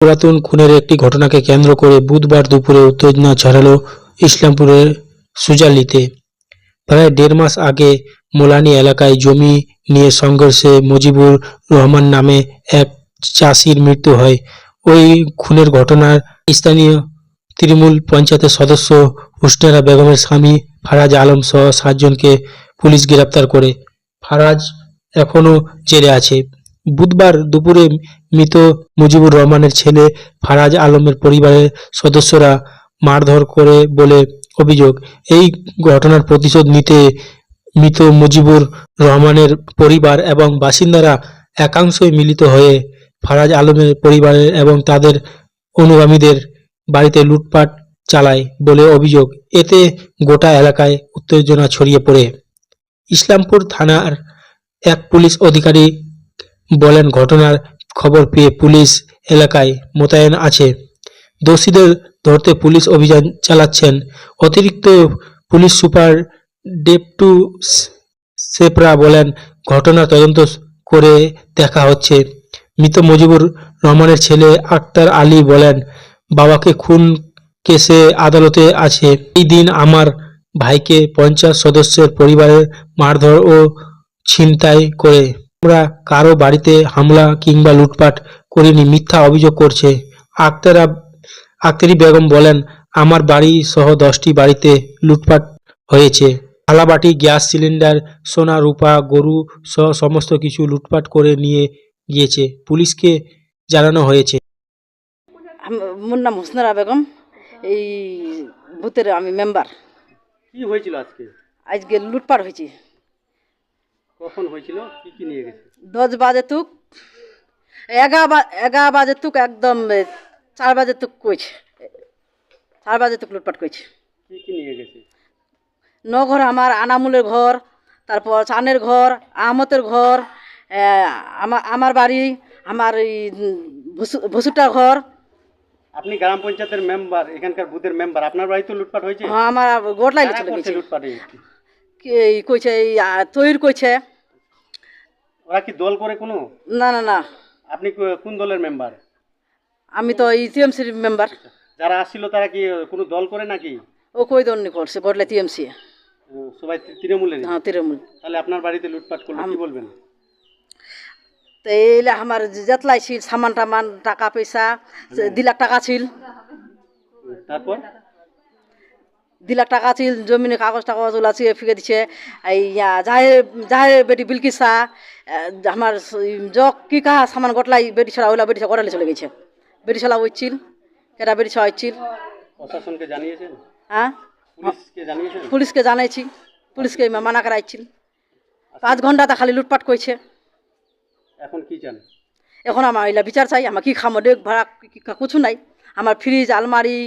পুরাতন খুনের একটি ঘটনাকে কেন্দ্র করে বুধবার দুপুরে উত্তেজনা ছড়ালো ইসলামপুরের সুজালিতে। প্রায় দেড় মাস আগে মোলানি এলাকায় জমি নিয়ে সংঘর্ষে মুজিবুর রহমান নামে এক চাষির মৃত্যু হয়। ওই খুনের ঘটনার স্থানীয় তৃণমূল পঞ্চায়েতের সদস্য হুসনেরা বেগমের স্বামী ফারাজ আলম সহ সাতজনকে পুলিশ গ্রেপ্তার করে। ফারাজ এখনও জেলে আছে। বুধবার দুপুরে মৃত মুজিবুর রহমানের ছেলে ফারাজ আলমের পরিবারের সদস্যরা মারধর করে বলে অভিযোগ। এই ঘটনার প্রতিশোধ নিতে মৃত মুজিবুর রহমানের পরিবার এবং বাসিন্দারা একাংশই মিলিত হয়ে ফারাজ আলমের পরিবারের এবং তাদের অনুগামীদের বাড়িতে লুটপাট চালায় বলে অভিযোগ। এতে গোটা এলাকায় উত্তেজনা ছড়িয়ে পড়ে। ইসলামপুর থানার এক পুলিশ অধিকারী বলেন, ঘটনার খবর পেয়ে পুলিশ এলাকায় মোতায়েন আছে। দোষীদের ধরতে পুলিশ অভিযান চালাচ্ছেন। অতিরিক্ত পুলিশ সুপার ডেপটু সেপরা বলেন ঘটনা তদন্ত করে দেখা হচ্ছে। মৃত মুজিবুর রহমানের ছেলে আক্তার আলী বলেন, বাবাকে খুন কেসে আদালতে আছে। এই দিন আমার ভাইকে পঞ্চাশ সদস্যের পরিবারের মারধর ও ছিনতাই করে। আমরা কারও বাড়িতে হামলা কিংবা লুটপাট করিনি মিথ্যা অভিযোগ করছে। আক্তারা আক্তারি বেগম বলেন আমার বাড়ি সহ দশটি বাড়িতে লুটপাট হয়েছে। থালাবাটি গ্যাস সিলিন্ডার সোনা রূপা গরু সহ সমস্ত কিছু লুটপাট করে নিয়ে গিয়েছে। পুলিশকে জানানো হয়েছে। আম- মোর নাম হোসনারা বেগম। এই বুথের আমি মেম্বার। কি হয়েছিল আজকে? আজকে লুটপাট হয়েছে। কখন হয়েছিল? কি কি নিয়ে গেছে? দশ বাজে তুক এগারো এগারো বাজে তুক একদম চার বাজে তুক কইছে। চার বাজে তুক লুটপাট কইছে। কি কি নিয়ে গেছে? ন ঘর আমার আনামুলের ঘর তারপর চানের ঘর আহমতের ঘর আমার আমার বাড়ি আমার এই ভসুটার ঘর। আপনি গ্রাম পঞ্চায়েতের মেম্বার এখানকার বুথের মেম্বার আপনার বাড়িতে লুটপাট হয়েছে? হ্যাঁ, আমার গোটলাই গেছে। লুটপাট? কি এই কইছে তৈর কইছে। ওরা কি দল করে কোনো? না না না। আপনি কোন দলের মেম্বার আমি তো টিএমসির মেম্বার যারা আসছিল তারা কি কোনো দল করে নাকি? ও কই দন্নি করছে? গড়লে টিএমসি। সবাই তৃণমূলের হ্যাঁ তৃণমূল। তাহলে আপনার বাড়িতে লুটপাট করল কি বলবেন? তো এইলে আমার যেতলাই ছিল সামান টামান টাকা পয়সা সে দু লাখ টাকা ছিল। তারপর? দু লাখ টাকা ছিল জমিনে কাগজ টাগজ ওলা ছিল ফিকে দিছে। এই ইয়া যাহে যাহে বেটি বিলকিসা আহ, আমার স- জগ কি কাহা সামান গটলাই বেটি ছড়া ওলা বেটি গড়ালে চলে গেছে। বেটি ছড়া হইছিল কেটা বেটি ছড়া হইছিল? প্রশাসনকে জানিয়েছেন? হ্যাঁ পুলিশকে জানিয়েছেন? পুলিশকে জানাইছি পুলিশকে মানা করাইছিল। পাঁচ ঘন্টাতে খালি লুটপাট করছে এখন কি চান? এখন আমার এলা বিচার চাই আমার কি খামো ডেক ভাড়া কিছু নাই। আমার ফ্রিজ আলমারি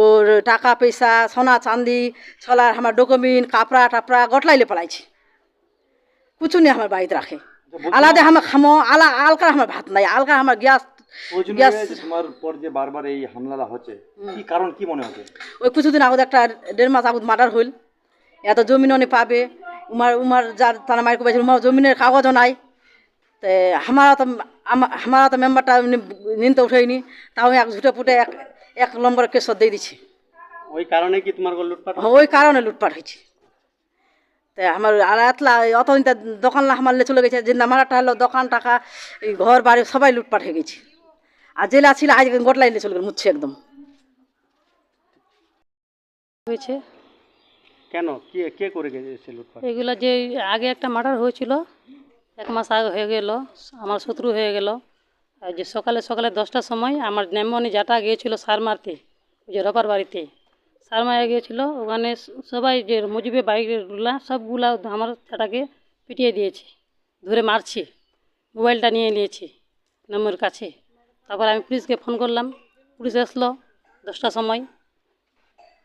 ওর টাকা পয়সা সোনা চাঁদি ছলার আমার ডকুমেন্ট কাপড়া টাপড়া গটলাইলে পলাইছি। কিছু নেই আমার বাড়িতে রাখে। আলাদা আমার খামো আলা আলকার আমার ভাত নাই আলকার আমার গ্যাস গ্যাস তোমার পর যে বারবার এই হামলাটা হচ্ছে। কি কারণ কি মনে হচ্ছে? ওই কিছুদিন আগত একটা দেড় মাস আগত মার্ডার হইল। এত জমিন অনেক পাবে। উমার উমার যার তারা উমার জমিনের কাগজও নাই। তে আমারা তো আমারা তো মেম্বারটা নিতে উঠেনি তাও এক ঝুটে পুটে এক এক নম্বর কেস দিয়ে দিছি। ওই কারণে কি তোমার লুটপাট ওই কারণে লুটপাট হয়েছে। তে আমার আর এতলা অত দোকান হামারলে চলে গেছে যে আমারটা হলো দোকান টাকা এই ঘর বাড়ি সবাই লুটপাট হয়ে গেছে। আর জেলা ছিল আজ গোটলাইলে চলে গেল মুচ্ছে একদম। হয়েছে। কেন? কে কে করে গেছে লুটপাট? এগুলো যে আগে একটা মার্ডার হয়েছিল এক মাস আগে হয়ে গেল আমার শত্রু হয়ে গেল। আর যে সকালে সকালে দশটার সময় আমার নেমনি যাটা গিয়েছিল সার মারতে ওই যে রপার বাড়িতে। সার মারা গিয়েছিল ওখানে সবাই যে মুজিবে বাইকগুলা সবগুলা আমার চাটাকে পিটিয়ে দিয়েছে ধরে মারছে মোবাইলটা নিয়ে নিয়েছে নম্বর কাছে। তারপর আমি পুলিশকে ফোন করলাম পুলিশ আসলো দশটার সময়।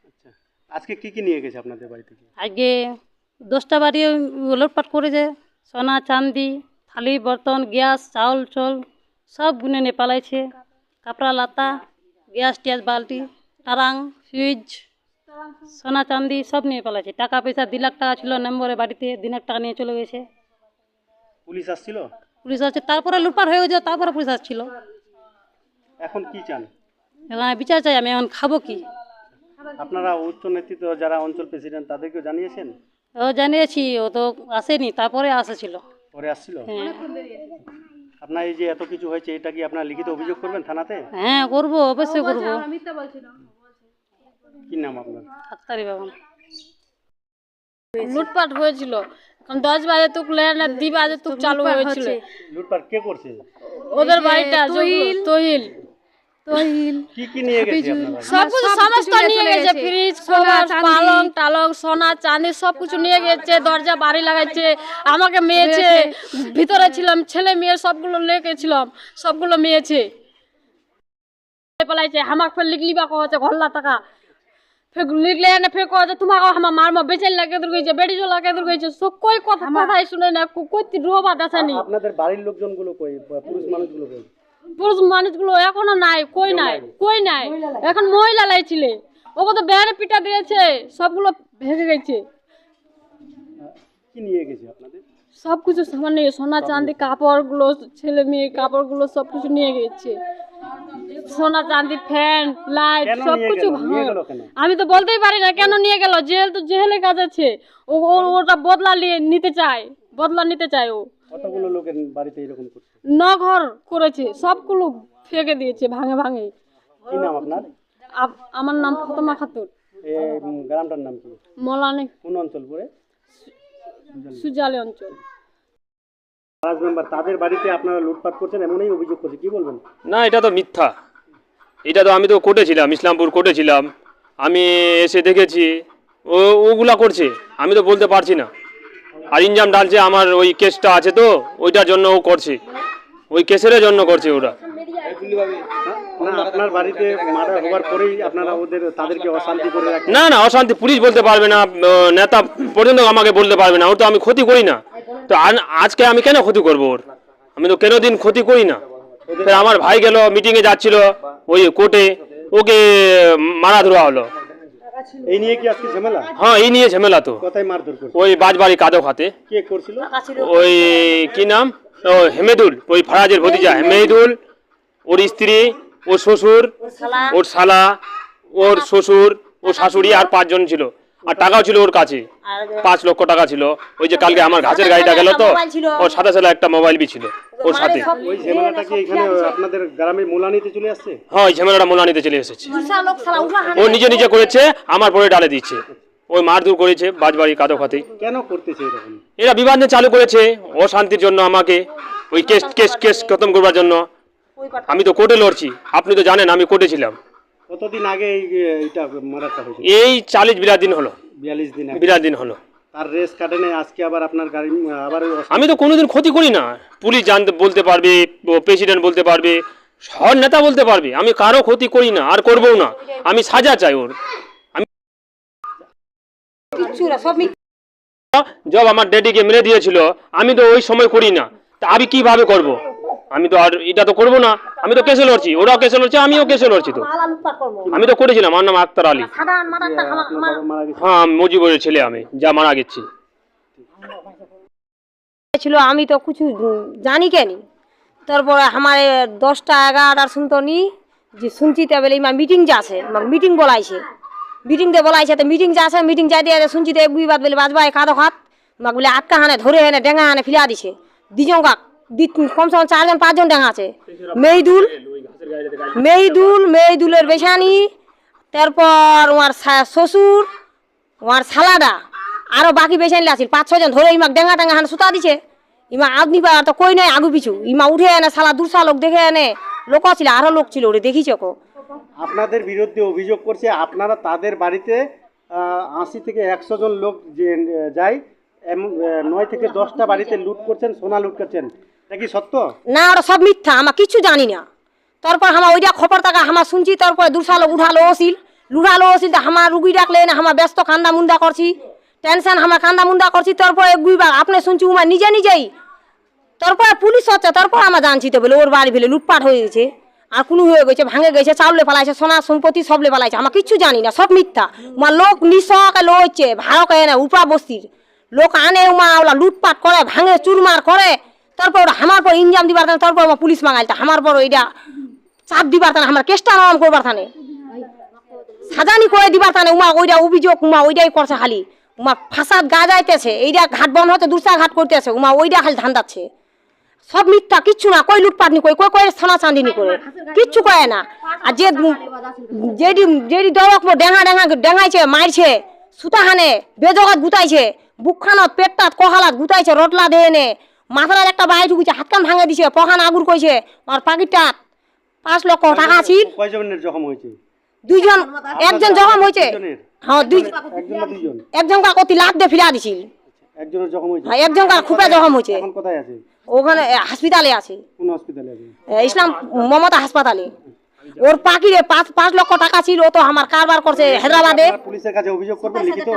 আচ্ছা আজকে কি কি নিয়ে গেছে আপনাদের বাড়ি থেকে? আজকে দশটা বাড়ি লুটপাট করেছে সোনা চাঁদি থালি বর্তন গ্যাস চাউল চল সব গুনে নিয়ে পালাইছে। কাপড়া লাতা গ্যাস ট্যাস বালতি টারাং ফ্রিজ সোনা চাঁদি সব নিয়ে পালাইছে। টাকা পয়সা দু লাখ টাকা ছিল নম্বরে বাড়িতে দু লাখ টাকা নিয়ে চলে গেছে। পুলিশ আসছিল? পুলিশ আসছে তারপরে লুটপাট হয়ে গেছে তারপরে পুলিশ আসছিল। এখন কি চান? এখন বিচার চাই আমি এখন খাব কি? আপনারা উচ্চ নেতৃত্ব যারা অঞ্চল প্রেসিডেন্ট তাদেরকেও জানিয়েছেন? ও জানিয়েছি ও তো আসেনি তারপরে আসেছিল। পরে আসছিল? হ্যাঁ। আপনার এই যে এত কিছু হয়েছে এটা কি আপনার লিখিত অভিযোগ করবেন থানাতে? হ্যাঁ করব অবশ্যই করব। কি নাম আপনার? ডাক্তারি বাবু। লুটপাট হয়েছিল। এখন দশ বাজে তুক লেন দি বাজে তুক চালু হয়েছিল। লুটপাট কে করছে? ওদের বাড়িটা তহিল। তহিল। তহিল কি কি নিয়ে গেছে সব কিছু সমস্ত নিয়ে গেছে ফ্রিজ কভার পালং টালং সোনা চাঁদি সব কিছু নিয়ে গেছে দরজা বাড়ি লাগাইছে আমাকে মেয়েছে ভিতরে ছিলাম ছেলে মেয়ে সবগুলো লেগেছিলাম সবগুলো মেয়েছে। পালাইছে হামাক ফের লিখলি বা কহছে ঘল্লা টাকা। ফের লিখলে এনে ফের কহছে তোমাকে আমার মারমা বেচাই লাগে দূর গেছে বেড়ি জল লাগে দূর গেছে সব কই কথা কথাই শুনে না কই রোবা দেখানি আপনাদের বাড়ির লোকজনগুলো কই? পুরুষ মানুষগুলো কই? পুরুষ মানুষগুলো এখনও নাই কই নাই? কই নাই? এখন মহিলা লাইছিলে। ওকে তো বেড়ে পিটা দিয়েছে সবগুলো ভেঙে গেছে। কি নিয়ে গেছে আপনাদের? সব কিছু সামান নিয়ে সোনা চাঁদি কাপড়গুলো ছেলে মেয়ে কাপড়গুলো সব কিছু নিয়ে গেছে। সোনা চাঁদি ফ্যান লাইট কেন সব কিছু গেল? নিয়ে ভাঙা গেল কেন? আমি তো বলতেই পারি না কেন নিয়ে গেল। জেল তো জেলে কাজ আছে। ও ও- ওটা বদলা নিয়ে নিতে চায়। বদলা নিতে চায় ও। কতগুলো লোকের বাড়িতে এরকম করছে? ন ঘর করেছে সবগুলো ফেঁকে দিয়েছে ভাঙে ভাঙে। কি নাম আপনার? আপ- আমার নাম ফতমা খাতুন। এই উম, গ্রামটার নাম কি? মলানি। কোন অঞ্চল পরে সুজালি অঞ্চল। রাজ মেম্বার তাদের বাড়িতে আপনারা লুটপাট করছেন এমনই অভিযোগ করছে কি বলবেন? না এটা তো মিথ্যা। এটা তো আমি তো কোর্টে ছিলাম ইসলামপুর কোর্টে ছিলাম। আমি এসে দেখেছি ও ওগুলা করছে আমি তো বলতে পারছি না। আর ইনজাম ডালছে আমার ওই কেসটা আছে তো ওইটার জন্য ও করছে। ওই কেসের জন্য করছে ওরা। না আপনার বাড়িতে মার্ডার হওয়ার পরেই আপনারা ওদের তাদেরকে অশান্তি করে না না অশান্তি পুলিশ বলতে পারবে না নেতা পর্যন্ত আমাকে বলতে পারবে না ওর তো আমি ক্ষতি করি না। তো আজকে আমি কেন ক্ষতি করব ওর? আমি তো কেন দিন ক্ষতি করি না। আমার ভাই গেল মিটিংয়ে যাচ্ছিল ওই কোর্টে ওকে মারা ধরা হলো। এই নিয়ে কি আজকে ঝামেলা? হ্যাঁ এই নিয়ে ঝামেলা তো। কথাই মারধর করছে। ওই বাজবাড়ি কাদো খাতে। কে করছিল? ওই কি নাম? ও হেমেদুল ওই ফারাজের ভতিজা হেমেদুল ওর স্ত্রী ওর শ্বশুর ওর শালা। ওর শ্বশুর ও শাশুড়ি আর পাঁচজন ছিল। আর টাকাও ছিল ওর কাছে। পাঁচ লক্ষ টাকা ছিল। ওই যে কালকে আমার ঘাসের গাড়িটা গেল তো ওর সাথে সাথে একটা মোবাইল বি ছিল ওর সাথে। ওই ঝামেলাটা কি এখানে আপনাদের গ্রামে মোলানিতে চলে আসছে? হ্যাঁ ওই ঝামেলাটা মোলানিতে চলে এসেছে। ও নিজে নিজে করেছে আমার পরে ডালে দিচ্ছে। ওই মারধর করেছে বাজবাড়ি কাদো খাতে। কেন করতেছে এরকম? এরা বিবাদ নিয়ে চালু করেছে অশান্তির জন্য আমাকে। ওই কেস কেস কেস খতম করবার জন্য। আমি তো কোর্টে লড়ছি। আপনি তো জানেন আমি কোর্টে ছিলাম। কতদিন আগে এই এইটা মার্ডারটা হয়েছে? এই চালিশ বিরাট দিন হলো। বিয়াল্লিশ দিন আগে। দিন হলো। তার রেস কাটে আজকে আবার আপনার গাড়ি আবার ওই আমি তো কোনোদিন ক্ষতি করি না। পুলিশ জানতে বলতে পারবে প্রেসিডেন্ট বলতে পারবে সব নেতা বলতে পারবে। আমি কারও ক্ষতি করি না আর করবও না। আমি সাজা চাই ওর। আমি জব আমার ডেডিকে মেরে দিয়েছিল। আমি তো ওই সময় করি না। তা আমি কীভাবে করব? আমি তো আর এটা তো করব না। আমি তো কেসে লড়ছি ওরাও কেসে লড়ছে আমিও কেসে লড়ছি তো। আমি তো করেছিলাম আমার নাম আক্তার আলী। হ্যাঁ মুজিবের ছেলে আমি যা মারা গেছি। ছিল আমি তো কিছু জানি কেনি? তারপরে আমার দশটা এগারোটার শুনতো নি যে শুনছি তে বলে ইমা মিটিং যাচ্ছে মিটিং বলাইছে। মিটিং দে বলাইছে তো মিটিং যাচ্ছে মিটিং যাই দিয়ে শুনছি তো এগুই বাদ বলে বাজবাই কাদো হাত মাক বলে আটকা হানে ধরে হানে ডেঙ্গা হানে ফিলা দিছে। দুজন কাক দি কমসে কম চারজন, পাঁচজন ডেঙ্গা আছে। মেহিদুল মেহিদুল মেহিদুলের বেশানি তারপর ওর শ্বশুর ওর সালাডা আরও বাকি বেশি আনলে আছিল, পাঁচ ছজন ধরে ইমাক ডেঙ্গা টেঙ্গা হান সুতা দিছে। ইমা আদমি পা তো কই নাই আগু পিছু। ইমা উঠে এনে সালা দুসা লোক দেখে এনে লোক ছিল আরও লোক ছিল ওরে, দেখিছ কো আপনাদের বিরুদ্ধে অভিযোগ করছে, আপনারা তাদের বাড়িতে আশি থেকে একশো জন লোক যে যায় নয় থেকে দশটা বাড়িতে লুট করছেন, সোনা লুট করছেন। এটা কি সত্য? না ওরা সব মিথ্যা, আমার কিছু জানি না। তারপর আমার ওইটা খবর টাকা আমার শুনছি, তারপরে দুসা লোক উঠালো ওসিল লুঠালো ওসিল আমার রুগী ডাকলে, না আমার ব্যস্ত কান্দা মুন্দা করছি। টেনশন, আমার কান্দা মুন্দা করছি, তারপরে গুইবার আপনি শুনছি, উমা নিজে নিজেই। তারপরে পুলিশ হচ্ছে, তারপর আমরা জানছি তো বলে, ওর বাড়ি ফেলে লুটপাট হয়ে গেছে। আর কোনো হয়ে গেছে, ভাঙে গেছে, চাউলে পালাইছে সোনা সম্পত্তি সবলে পালাইছে আমার কিচ্ছু জানি না, সব মিথ্যা। উমা লোক নিশকে লইছে ভাড়কে এনে উপা বস্তির লোক আনে, উমা ওলা লুটপাট করে, ভাঙে, চুরমার করে। তারপর আমার পর ইনজাম দিবার কারণে তারপর আমার পুলিশ মাঙাইতে আমার পর এটা চাপ দিবার থানে, আমার কেসটা আরাম করবার থানে। সাজানি করে দিবার থানে, উমা ওইটা অভিযোগ, উমা ওইটাই করছে খালি। উমা ফাঁসাদ গা যাইতেছে এইটা ঘাট বন্ধ হতে দুসরা ঘাট করতেছে, উমা ওইটা খালি ধান সব মিথ্যা, কিচ্ছু না, কই লুটপাট নি কই কই কই সোনা চাঁদি নি করে। কিচ্ছু কয় না। আর যে যেডি যেডি দরক ডেঙা ডেঙা ডেঙাইছে, মারছে, সুতাহানে, বেজগাত গুতাইছে, বুকখানত, পেটটাত, কহালাত গুতাইছে, রটলা দেহে নে মাথার একটা বাই ঢুকিছে হাত কান ভাঙে দিছে পখান আগুর কইছে আর পাকিটাত পাঁচ লক্ষ টাকা ছিল কয়জনের জখম হয়েছে? দুইজন একজন জখম হয়েছে। হ্যাঁ দুই একজন কতি লাখ দিয়ে ফিরা দিছিল একজনের জখম হয়েছে? আর একজন কা খুবই জখম হয়েছে। এখন কোথায় আছে? ওখানে হাসপাতালে আছে। কোন হসপিটালে আছে? ইসলাম মমতা হাসপাতালে। ওর পাখিরে পাঁচ পাঁচ লক্ষ টাকা ছিল ও তো আমার কারবার করছে হায়দ্রাবাদে। পুলিশের কাছে অভিযোগ করবেন লিখিত?